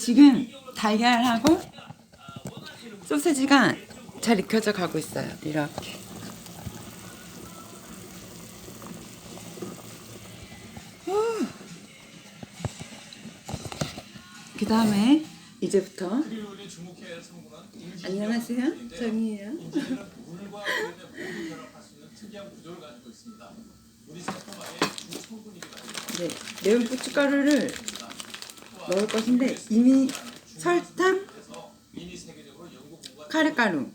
지금 달걀하고 소세지가 잘 익혀져 가고 있어요. 이렇게. 그 다음에 이제부터 안녕하세요. 정이에요. 네, 매운 고춧가루를 넣을 것인데 이미 설탕, 카레가루.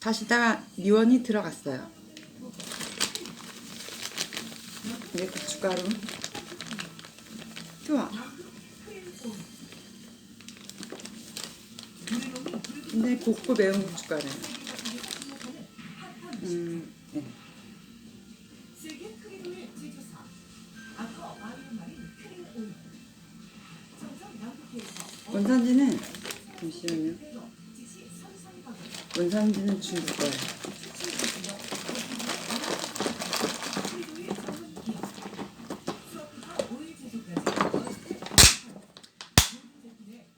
다시다가 미원이 들어갔어요. 이제 고춧가루, 투하. 근데 곱고 매운 고춧가루예요. 음, 원산지는 잠시만요. 원산지는 중국 거예요.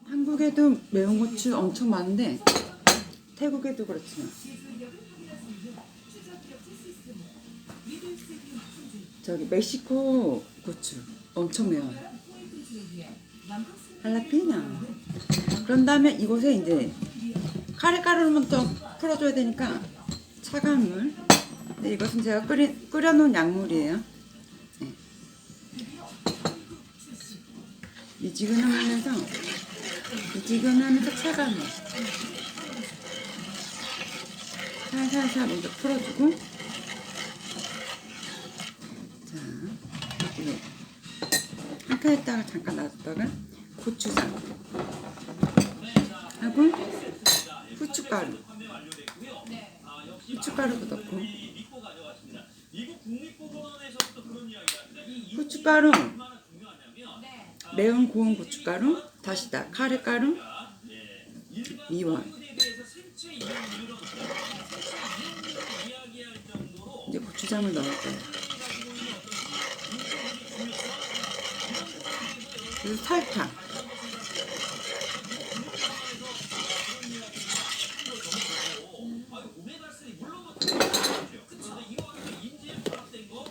한국에도 매운 고추 엄청 많은데 태국에도 그렇지만 저기 멕시코 고추 엄청 매워요. 할라피뇨. 그런 다음에 이곳에 이제 카레가루를 먼저 풀어줘야 되니까 차가운 물. 이것은 제가 끓이, 끓여놓은 약물이에요. 네. 미지근하면서 미지근하면서 차가운 물. 살살살 먼저 풀어주고 자 이거 한 칸에다가 잠깐 놔뒀다가 고추장. 하고 후춧가루. 후춧가루도 넣고. 후춧가루. 매운 고운 고춧가루. 다시다 카레가루. 미원. 이제 고추장을 넣을 거예요. 설탕 아유, 오메가3 물론 뭐 당연하죠. 그런데 이와 함께 인지에 결합된 거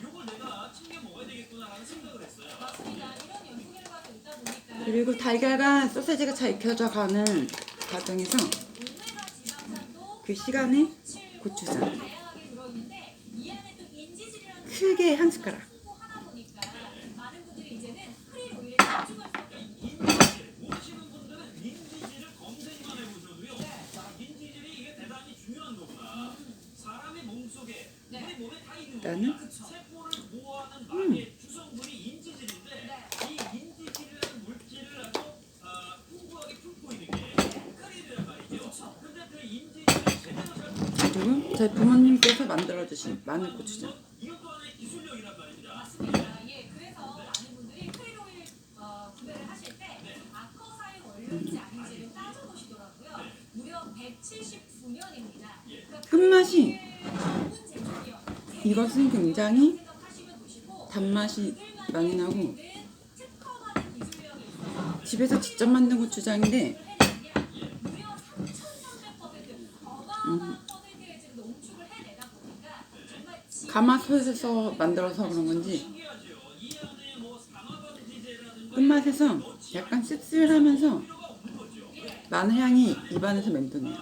이걸 내가 챙겨 먹어야 되겠구나라는 생각을 했어요. 그리고 달걀과 소세지가 잘 익혀져 가는 과정에서 그 시간에 고추장. 크게 한 숟가락. 크릴 오일에 집중 보시더라고요. 무려 179년입니다. 그러니까 끝맛이 전문 제조기업 이것은 굉장히 단맛이 많이 나고 집에서 직접 만든 고추장인데 무려 3,300% 어마어마한 퍼센테이지를 농축을 해내다 보니까 정말 지- 가마솥에서 만들어서 그런 건지. 끝맛에서 약간 씁쓸하면서 마늘 향이 입안에서 맴도네요.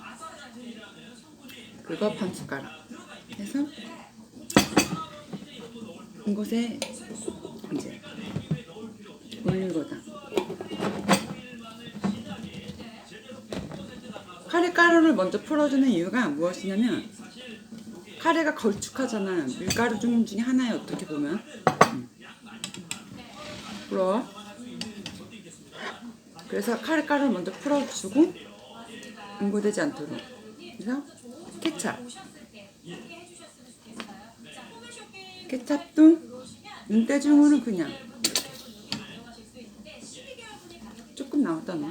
그거 반 숟가락. 해서 이곳에 이제 올리고다. 카레 가루를 먼저 풀어주는 이유가 무엇이냐면 카레가 걸쭉하잖아. 밀가루 중 중에 하나에 어떻게 보면. 음. 풀어. 그래서 카레 가루를 먼저 풀어주고 응고되지 않도록. 그래서 케찹. 케찹도 눈대중으로 그냥 조금 나왔다 너.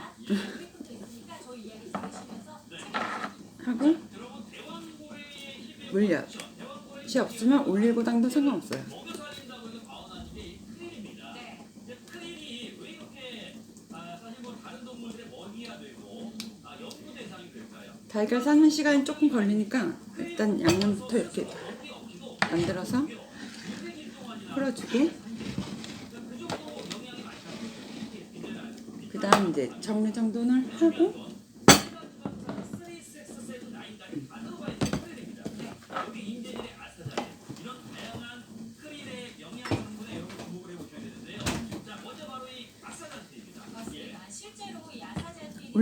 물엿이 없으면 올리고당도 상관없어요. 달걀 삶는 시간이 조금 걸리니까 일단 양념부터 이렇게 만들어서 풀어주고 그 다음 이제 정리 정돈을 하고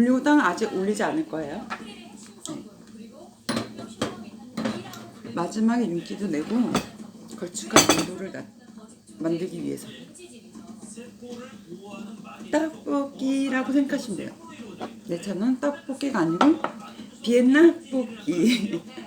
올리고당 아직 올리지 않을 거예요. 마지막에 윤기도 내고 걸쭉한 온도를 나- 만들기 위해서 떡볶이라고 생각하시면 돼요. 네, 저는 떡볶이가 아니고 비엔나 볶이.